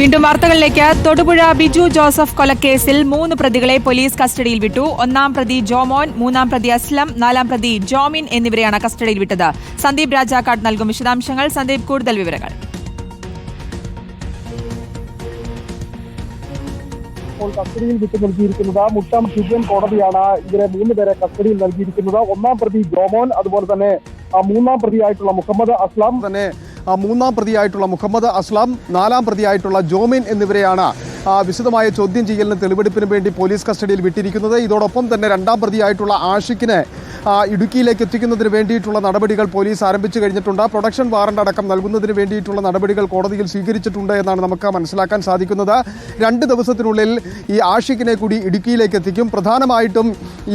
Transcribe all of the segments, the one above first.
വീണ്ടും വാർത്തകളിലേക്ക്. തൊടുപുഴ ബിജു ജോസഫ് കൊലക്കേസിൽ മൂന്ന് പ്രതികളെ പോലീസ് കസ്റ്റഡിയിൽ വിട്ടു. ഒന്നാം പ്രതി ജോമോൻ മൂന്നാം പ്രതി അസ്ലം നാലാം പ്രതി ജോമിൻ എന്നിവരെയാണ് കസ്റ്റഡിയിൽ വിട്ടത്. സന്ദീപ് രാജാക്കാട് നൽകും വിശദാംശങ്ങൾ. സന്ദീപ് കൂടുതൽ വിവരങ്ങൾ. ഇപ്പോൾ കസ്റ്റഡിയിൽ വിട്ടു നൽകിയിരിക്കുന്നത് മുട്ടാം ഡിവിഷൻ കോടതിയാണ്. ഇവരെ മൂന്ന് പേരെ കസ്റ്റഡിയിൽ നൽകിയിരിക്കുന്നത് ഒന്നാം പ്രതി ജോമോൻ അതുപോലെ തന്നെ ആ, മൂന്നാം പ്രതിയായിട്ടുള്ള മുഹമ്മദ് അസ്ലാം. തന്നെ മൂന്നാം പ്രതിയായിട്ടുള്ള മുഹമ്മദ് അസ്ലാം നാലാം പ്രതിയായിട്ടുള്ള ജോമിൻ എന്നിവരെയാണ് വിശദമായ ചോദ്യം ചെയ്യലിന് തെളിവെടുപ്പിന് വേണ്ടി പോലീസ് കസ്റ്റഡിയിൽ വിട്ടിരിക്കുന്നത്. ഇതോടൊപ്പം തന്നെ രണ്ടാം പ്രതിയായിട്ടുള്ള ആഷിഖിനെ ഇടുക്കിയിലേക്ക് എത്തിക്കുന്നതിന് വേണ്ടിയിട്ടുള്ള നടപടികൾ പോലീസ് ആരംഭിച്ചു കഴിഞ്ഞിട്ടുണ്ട്. പ്രൊഡക്ഷൻ വാറണ്ട് അടക്കം നൽകുന്നതിന് വേണ്ടിയിട്ടുള്ള നടപടികൾ കോടതിയിൽ സ്വീകരിച്ചിട്ടുണ്ട് എന്നാണ് നമുക്ക് മനസ്സിലാക്കാൻ സാധിക്കുന്നത്. രണ്ട് ദിവസത്തിനുള്ളിൽ ഈ ആഷിഖിനെ കൂടി ഇടുക്കിയിലേക്ക് എത്തിക്കും. പ്രധാനമായിട്ടും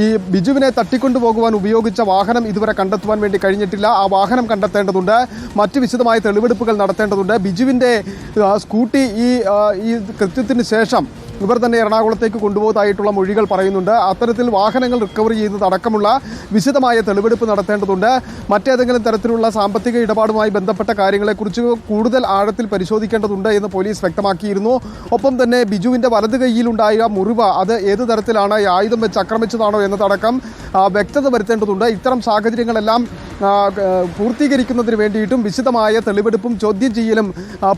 ഈ ബിജുവിനെ തട്ടിക്കൊണ്ടുപോകുവാൻ ഉപയോഗിച്ച വാഹനം ഇതുവരെ കണ്ടെത്തുവാൻ വേണ്ടി കഴിഞ്ഞിട്ടില്ല. ആ വാഹനം കണ്ടെത്തേണ്ടതുണ്ട്. മറ്റ് വിശദമായ തെളിവെടുപ്പുകൾ നടത്തേണ്ടതുണ്ട്. ബിജുവിന്റെ സ്കൂട്ടി ഈ ഈ കൃത്യത്തിന് ശേഷം ഇവർ തന്നെ എറണാകുളത്തേക്ക് കൊണ്ടുപോകുന്നതായിട്ടുള്ള മൊഴികൾ പറയുന്നുണ്ട്. അത്തരത്തിൽ വാഹനങ്ങൾ റിക്കവർ ചെയ്യുന്നത് അടക്കമുള്ള വിശദമായ തെളിവെടുപ്പ് നടത്തേണ്ടതുണ്ട്. മറ്റേതെങ്കിലും തരത്തിലുള്ള സാമ്പത്തിക ഇടപാടുമായി ബന്ധപ്പെട്ട കാര്യങ്ങളെക്കുറിച്ച് കൂടുതൽ ആഴത്തിൽ പരിശോധിക്കേണ്ടതുണ്ട് എന്ന് പോലീസ് വ്യക്തമാക്കിയിരുന്നു. ഒപ്പം തന്നെ ബിജുവിന്റെ വലത് കൈയിലുണ്ടായ മുറിവ് അത് ഏത് തരത്തിലാണ്? ആയുധം വെച്ച് ആക്രമിച്ചതാണോ എന്നതടക്കം വ്യക്തത വരുത്തേണ്ടതുണ്ട്. ഇത്തരം സാഹചര്യങ്ങളെല്ലാം പൂർത്തീകരിക്കുന്നതിന് വേണ്ടിയിട്ടും വിശദമായ തെളിവെടുപ്പും ചോദ്യം ചെയ്യലും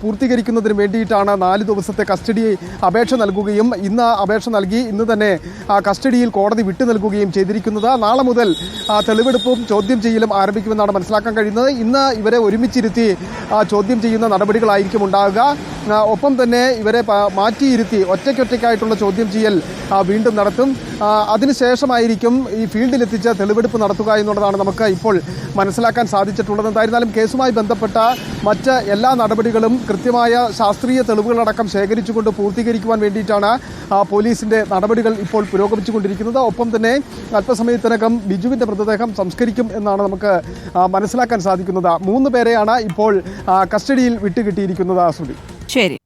പൂർത്തീകരിക്കുന്നതിന് വേണ്ടിയിട്ടാണ് നാല് ദിവസത്തെ കസ്റ്റഡി അപേക്ഷ നൽകുകയും ഇന്ന് അപേക്ഷ നൽകി ഇന്ന് തന്നെ കസ്റ്റഡിയിൽ കോടതി വിട്ടു നൽകുകയും ചെയ്തിരിക്കുന്നത്. നാളെ മുതൽ തെളിവെടുപ്പും ചോദ്യം ചെയ്യലും ആരംഭിക്കുമെന്നാണ് മനസ്സിലാക്കാൻ കഴിയുന്നത്. ഇന്ന് ഇവരെ ഒരുമിച്ചിരുത്തി ചോദ്യം ചെയ്യുന്ന നടപടികളായിരിക്കും ഉണ്ടാകുക ഒപ്പം തന്നെ ഇവരെ മാറ്റിയിരുത്തി ഒറ്റയ്ക്കൊറ്റയ്ക്കായിട്ടുള്ള ചോദ്യം ചെയ്യൽ വീണ്ടും നടത്തും. അതിനുശേഷമായിരിക്കും ഈ ഫീൽഡിലെത്തിച്ച് തെളിവെടുപ്പ് നടത്തുക എന്നുള്ളതാണ് നമുക്ക് ഇപ്പോൾ മനസ്സിലാക്കാൻ സാധിച്ചിട്ടുള്ളത്. എന്തായിരുന്നാലും കേസുമായി ബന്ധപ്പെട്ട മറ്റ് എല്ലാ നടപടികളും കൃത്യമായ ശാസ്ത്രീയ തെളിവുകളടക്കം ശേഖരിച്ചുകൊണ്ട് പൂർത്തീകരിക്കുവാൻ വേണ്ടിയിട്ടാണ് പോലീസിന്റെ നടപടികൾ ഇപ്പോൾ പുരോഗമിച്ചുകൊണ്ടിരിക്കുന്നത്. ഒപ്പം തന്നെ അല്പസമയത്തിനകം ബിജുവിന്റെ മൃതദേഹം സംസ്കരിക്കും എന്നാണ് നമുക്ക് മനസ്സിലാക്കാൻ സാധിക്കുന്നത്. മൂന്ന് പേരെയാണ് ഇപ്പോൾ കസ്റ്റഡിയിൽ വിട്ടുകിട്ടിയിരിക്കുന്നത് ശ്രുതി ശരി.